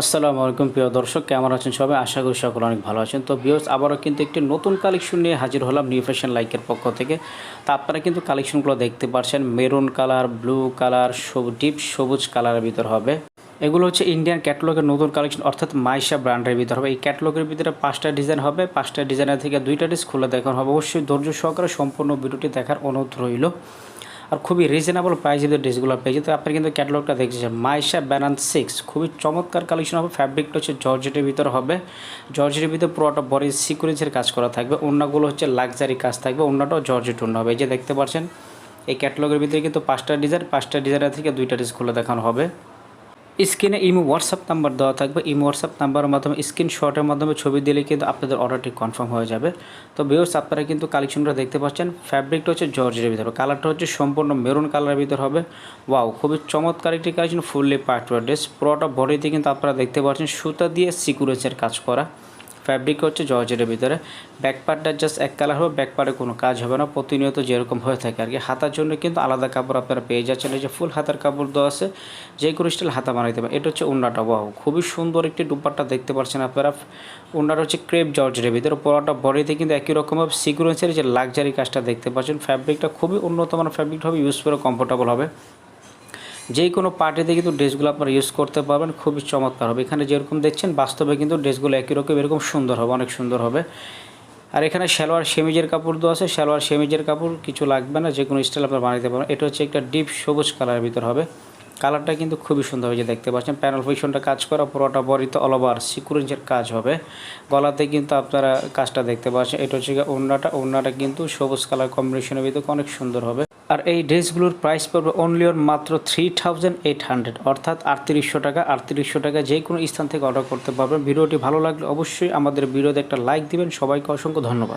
আসসালামু আলাইকুম প্রিয় দর্শক, কেমন আছেন সবাই? আশা করি সকলে অনেক ভালো আছেন। তো বিয়স আবারও কিন্তু একটি নতুন কালেকশন নিয়ে হাজির হলাম নিউ ফ্যাশন লাইকের পক্ষ থেকে। তা আপনারা কিন্তু কালেকশনগুলো দেখতে পাচ্ছেন মেরুন কালার ব্লু কালার সবুজ ডিপ সবুজ কালারের ভিতর হবে। এগুলো হচ্ছে ইন্ডিয়ান ক্যাটলগের নতুন কালেকশন অর্থাৎ মাইশা ব্র্যান্ডের ভিতর হবে। এই ক্যাটলগের ভিতরে পাঁচটা ডিজাইন হবে। পাঁচটা ডিজাইনের থেকে দুইটা ডিস খুলে দেখানো হবে। অবশ্যই ধৈর্য সহকারে সম্পূর্ণ ভিডিওটি দেখার অনুরোধ রইল। আর খুবই রিজনেবল প্রাইসে ড্রেসগুলো পেয়েছে। তো আপনি কিন্তু ক্যাটালগটা দেখছেন। মাইশা ব্যানান সিক্স খুবই চমৎকার কালেকশন হবে। ফ্যাব্রিকটা হচ্ছে জর্জেটের ভিতর হবে। জর্জেটের ভিতরে পুরোটা বডি সিকুয়েন্সের কাজ করা থাকবে। অন্যগুলো হচ্ছে লাক্সারি কাজ থাকবে। অন্যটাও জর্জেট অন্য হবে। এই যে দেখতে পাচ্ছেন, এই ক্যাটালগের ভিতরে কিন্তু পাঁচটা ডিজাইন পাঁচটা ডিজাইনের থেকে দুইটা ড্রেস খুলে দেখানো হবে। স্ক্রিনে ইমো হোয়াটসঅ্যাপ নাম্বার দেওয়া থাকবে। ইমো হোয়াটসঅ্যাপ নাম্বারের মাধ্যমে স্ক্রিনশটের মাধ্যমে ছবি দিলে কিন্তু আপনাদের অর্ডারটি কনফার্ম হয়ে যাবে। তো বিয়র্স আপনারা কিন্তু কালেকশনটা দেখতে পাচ্ছেন। ফ্যাব্রিকটা হচ্ছে জর্জের ভিতরে। কালারটা হচ্ছে সম্পূর্ণ মেরুন কালারের ভিতর হবে। ওয়াও খুবই চমৎকার একটি কালেকশন ফুললি পার্টওয়ার ড্রেস পুরোটা বডিতে কিন্তু আপনারা দেখতে পাচ্ছেন, সুতা দিয়ে সিকুরেন্সের কাজ করা। ফ্যাব্রিক হচ্ছে জর্জেটের ভিতরে। ব্যাক পার্টটা জাস্ট এক কালার হবে ব্যাক পার্টে কোনো কাজ হবে না, প্রতিনিয়ত যেরকম হয়ে থাকে আর কি হাতার জন্য কিন্তু আলাদা কাপড় আপনারা পেয়ে যাচ্ছেন, এই যে ফুল হাতার কাপড় দেওয়া আছে, যে কোনো স্টাইল হাতা বানাইতে পারেন। এটা হচ্ছে উন্নাটা বাহু খুবই সুন্দর একটি দুপাট্টা দেখতে পাচ্ছেন আপনারা। উন্নাটা হচ্ছে ক্রেপ জর্জেটের ভিতরে পুরোটা বডিতে কিন্তু একই রকমভাবে সিকুয়েন্সের যে লাক্সারি কাজটা দেখতে পাচ্ছেন। ফ্যাব্রিকটা খুবই উন্নত মানের ফ্যাব্রিক হবে ইউজ করে কমফোর্টেবল হবে। যে কোনো পার্টিতে কিন্তু ড্রেসগুলো আপনারা ইউজ করতে পারবেন, খুবই চমৎকার হবে। এখানে যেরকম দেখছেন, বাস্তবে কিন্তু ড্রেসগুলো একই রকম, এরকম সুন্দর হবে, অনেক সুন্দর হবে। আর এখানে সালোয়ার সেমিজের কাপড় তো আছে, সালোয়ার সেমিজের কাপড় কিছু লাগবে না, যে কোনো স্টাইল আপনারা বানাতে পারবেন। এটা হচ্ছে একটা ডিপ সবুজ কালারের ভিতর হবে। কালারটা কিন্তু খুবই সুন্দর হয়েছে, দেখতে পাচ্ছেন। প্যানেল পজিশনটা কাজ করা, পুরোটা বড়িতে অল ওভার সিকুরেন্সের কাজ হবে। গলাতে কিন্তু আপনারা কাজটা দেখতে পাচ্ছেন। এটা হচ্ছে ওড়নাটা ওড়নাটা কিন্তু সবুজ কালার কম্বিনেশনের ভিতরে অনেক সুন্দর হবে। আর এই ড্রেসগুলোর প্রাইস পড়বে অনলি ওর মাত্র থ্রি থাউজেন্ড এইট হান্ড্রেড অর্থাৎ আটত্রিশশো টাকা আটত্রিশশো টাকা যে কোনো স্থান থেকে অর্ডার করতে পারবেন। ভিডিওটি ভালো লাগলে অবশ্যই আমাদের ভিডিওতে একটা লাইক দিবেন। সবাইকে অসংখ্য ধন্যবাদ।